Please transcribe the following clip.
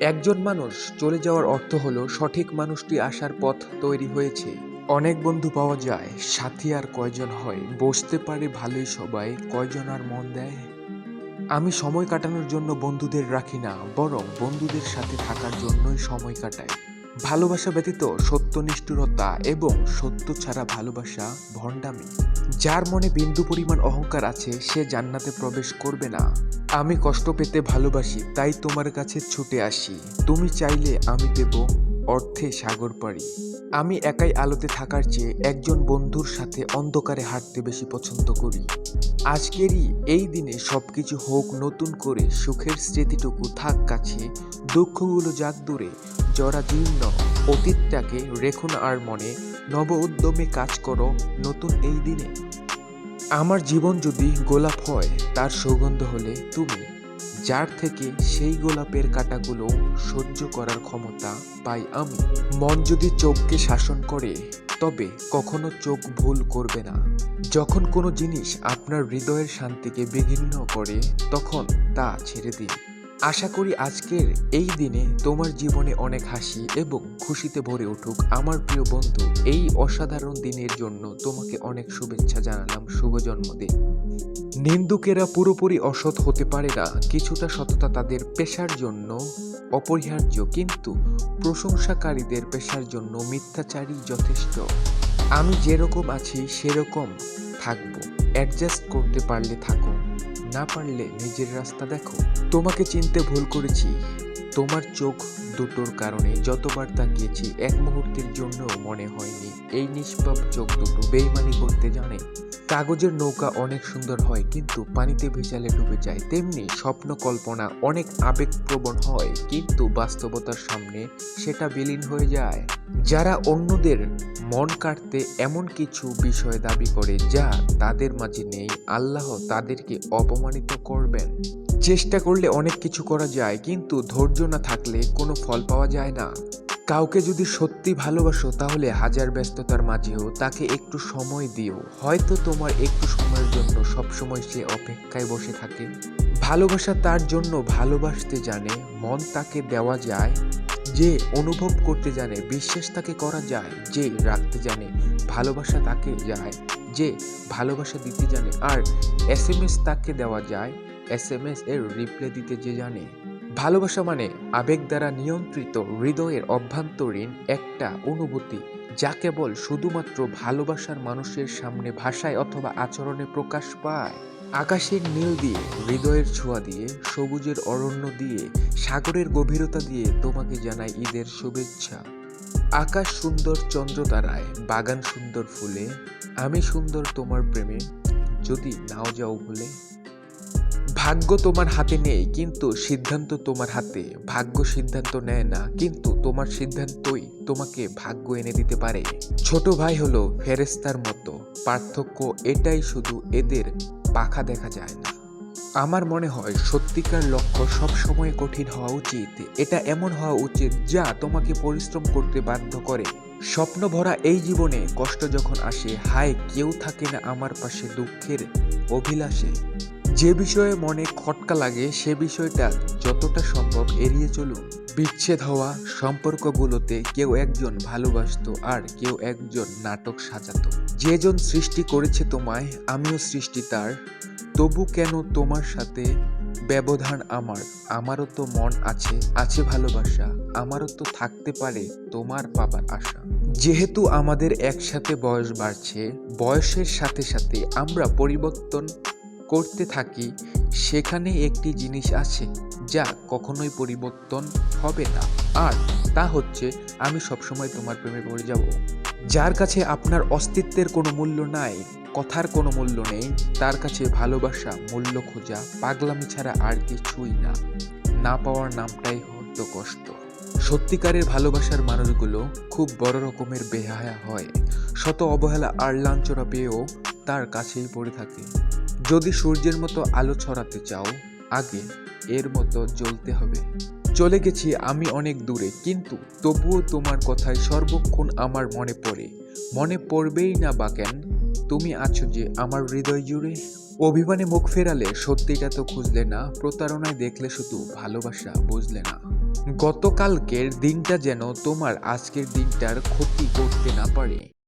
একজন মানুষ চলে যাওয়ার অর্থ হলো সঠিক মানুষটি আসার পথ তৈরি হয়েছে। অনেক বন্ধু পাওয়া যায়, সাথী আর কয়জন হয়, বসতে পারে ভালোই সবাই, কয়জন আর মন দেয়? আমি সময় কাটানোর জন্য বন্ধুদের রাখি না, বরং বন্ধুদের সাথে থাকার জন্যই সময় কাটাই। ভালোবাসা ব্যতীত সত্য নিষ্ঠুরতা এবং সত্য ছাড়া ভালোবাসা ভণ্ডামি। যার মনে বিন্দু পরিমাণ অহংকার আছে, সে জান্নাতে প্রবেশ করবে না। আমি কষ্ট পেতে ভালোবাসি, তাই তোমার কাছে ছুটে আসি। তুমি চাইলে আমি দেব অর্থে সাগর পাড়ি। আমি একাই আলোতে থাকার চেয়ে একজন বন্ধুর সাথে অন্ধকারে হাঁটতে বেশি পছন্দ করি। আজকেরই এই দিনে সবকিছু হোক নতুন করে সুখের স্মৃতিটুকু থাক কাছে, দুঃখগুলো যাক দূরে, জরা জীর্ণ অতীতটাকে রেখো না আর মনে নব উদ্যমে কাজ করো নতুন এই দিনে। আমার জীবন যদি গোলাপ হয়, তার সুগন্ধ হলে তুমি যার থেকে সেই গোলাপের কাঁটাগুলো সহ্য করার ক্ষমতা পাই আমি। মন যদি চোখকে শাসন করে, তবে কখনো চোখ ভুল করবে না। যখন কোনো জিনিস আপনার হৃদয়ের শান্তিকে বিঘ্ন করে, তখন তা ছেড়ে দিন। আশা করি আজকের এই দিনে তোমার জীবনে অনেক হাসি এবং খুশিতে ভরে উঠুক। আমার প্রিয় বন্ধু, এই অসাধারণ দিনের জন্য তোমাকে অনেক শুভেচ্ছা জানালাম। শুভ জন্মদিন। নিন্দুকেরা পুরোপুরি অসৎ হতে পারে না। কিছুটা সততা তাদের পেশার জন্য অপরিহার্য, কিন্তু প্রশংসাকারীদের পেশার জন্য মিথ্যাচারী যথেষ্ট। আমি যেরকম আছি, সেরকম থাকব। অ্যাডজাস্ট করতে পারলে থাকো, না পারলে নিজের রাস্তা দেখো। তোমাকে চিনতে ভুল করেছি। তোমার চোখ দুটোর কারণে যতবার তাকিয়েছি, এক মুহূর্তের জন্য মনে হয়নি। এই নিষ্পাপ চোখ দুটো বেইমানি করতে জানে। কাগজের নৌকা অনেক সুন্দর হয়, কিন্তু পানিতে ভেজালে ডুবে যায়। তেমনি স্বপ্ন কল্পনা অনেক আবেগপ্রবণ হয়, কিন্তু বাস্তবতার সামনে সেটা বিলীন হয়ে যায়। যারা অন্যদের মন কাটতে এমন কিছু বিষয় দাবি করে যা তাদের মাঝে নেই, আল্লাহ তাদেরকে অপমানিত করবেন। চেষ্টা করলে অনেক কিছু করা যায়, কিন্তু ধৈর্য না থাকলে কোনো ফল পাওয়া যায় না। কাউকে যদি সত্যি ভালোবাসো, তাহলে হাজার ব্যস্ততার মাঝেও তাকে একটু সময় দিও। হয়তো তোমার একটু সময়ের জন্য সবসময় সে অপেক্ষায় বসে থাকে। ভালোবাসা তার জন্য ভালোবাসতে জানে, মন তাকে দেওয়া যায়, যে অনুভব করতে জানে, বিশ্বাস তাকে করা যায়, যে রাখতে জানে, ভালোবাসা তাকে যায়, যে ভালোবাসা দিতে জানে, আর এস এম এস তাকে দেওয়া যায়। এস এম এস এর রিপ্লাই দিতে যে জানে। ভালোবাসা মানে আবেগ দ্বারা নিয়ন্ত্রিত হৃদয়ের অভ্যন্তরীণ একটা অনুভূতি, যা কেবল শুধুমাত্র ভালোবাসার মানুষের সামনে ভাষায় অথবা আচরণে প্রকাশ পায়। আকাশের নীল দিয়ে, হৃদয়ের ছোঁয়া দিয়ে, সবুজের অরণ্য দিয়ে, সাগরের গভীরতা দিয়ে তোমাকে জানাই ঈদের শুভেচ্ছা। আকাশ সুন্দর চন্দ্র তারায় বাগান সুন্দর ফুলে, আমি সুন্দর তোমার প্রেমে, যদি নাও যাও ভুলে। ভাগ্য তোমার হাতে নেই, কিন্তু সিদ্ধান্ত তোমার হাতে। ভাগ্য সিদ্ধান্ত নেয় না, কিন্তু তোমার সিদ্ধান্তই তোমাকে ভাগ্য এনে দিতে পারে। ছোট ভাই হলো ফেরেস্তার মতো। পার্থক্য এটাই শুধু এদের পাখা দেখা যায় না। আমার মনে হয় সত্যিকার লক্ষ্য সব সময় কঠিন হওয়া উচিত। এটা এমন হওয়া উচিত যা তোমাকে পরিশ্রম করতে বাধ্য করে। স্বপ্ন ভরা এই জীবনে কষ্ট যখন আসে, হায়, কেউ থাকে না আমার পাশে দুঃখের অভিলাষে। যে বিষয়ে মনে খটকা লাগে, সে বিষয়টা যতটা সম্ভব এড়িয়ে চলুন। বিচ্ছেদ হওয়া সম্পর্কগুলোতে কেউ একজন ভালোবাসতো আর কেউ একজন নাটক সাজাতো। যেজন সৃষ্টি করেছে তোমায়, আমিও সৃষ্টি তার। তবু কেন তোমার সাথে ব্যবধান আমার? আমারও তো মন আছে আছে ভালোবাসা। আমারও তো থাকতে পারে তোমার পাবার আশা। যেহেতু আমাদের একসাথে বয়স বাড়ছে, বয়সের সাথে সাথে আমরা পরিবর্তন করতে থাকি, সেখানে একটি জিনিস আছে যা কখনোই পরিবর্তন হবে না। আর তা হচ্ছে, আমি সবসময় তোমার প্রেমে পড়ে যাব। যার কাছে আপনার অস্তিত্বের কোনো মূল্য নাই, কথার কোনো মূল্য নেই, তার কাছে ভালোবাসা, মূল্য খোঁজা, পাগলামি ছাড়া আর কিছুই না। না পাওয়ার নামটাই হতো কষ্ট। সত্যিকারের ভালোবাসার মানুষগুলো খুব বড় রকমের বেহায়া হয়। শত অবহেলা আর লাঞ্ছনা পেয়েও তার কাছেই পড়ে থাকে। যদি সূর্যের মতো আলো ছড়াতে চাও, আগে এর মতো জ্বলতে হবে। চলে গেছি আমি অনেক দূরে, কিন্তু তবুও তোমার কথায় সর্বক্ষণ আমার মনে পড়ে। মনে পড়বেই না বা কেন? তুমি আছো যে আমার হৃদয় জুড়ে। অভিমানে মুখ ফেরালে সত্যিটা তো খুঁজলে না, প্রতারণায় দেখলে শুধু ভালোবাসা বুঝলে না। গতকালকের দিনটা যেন তোমার আজকের দিনটার ক্ষতি করতে না পারে।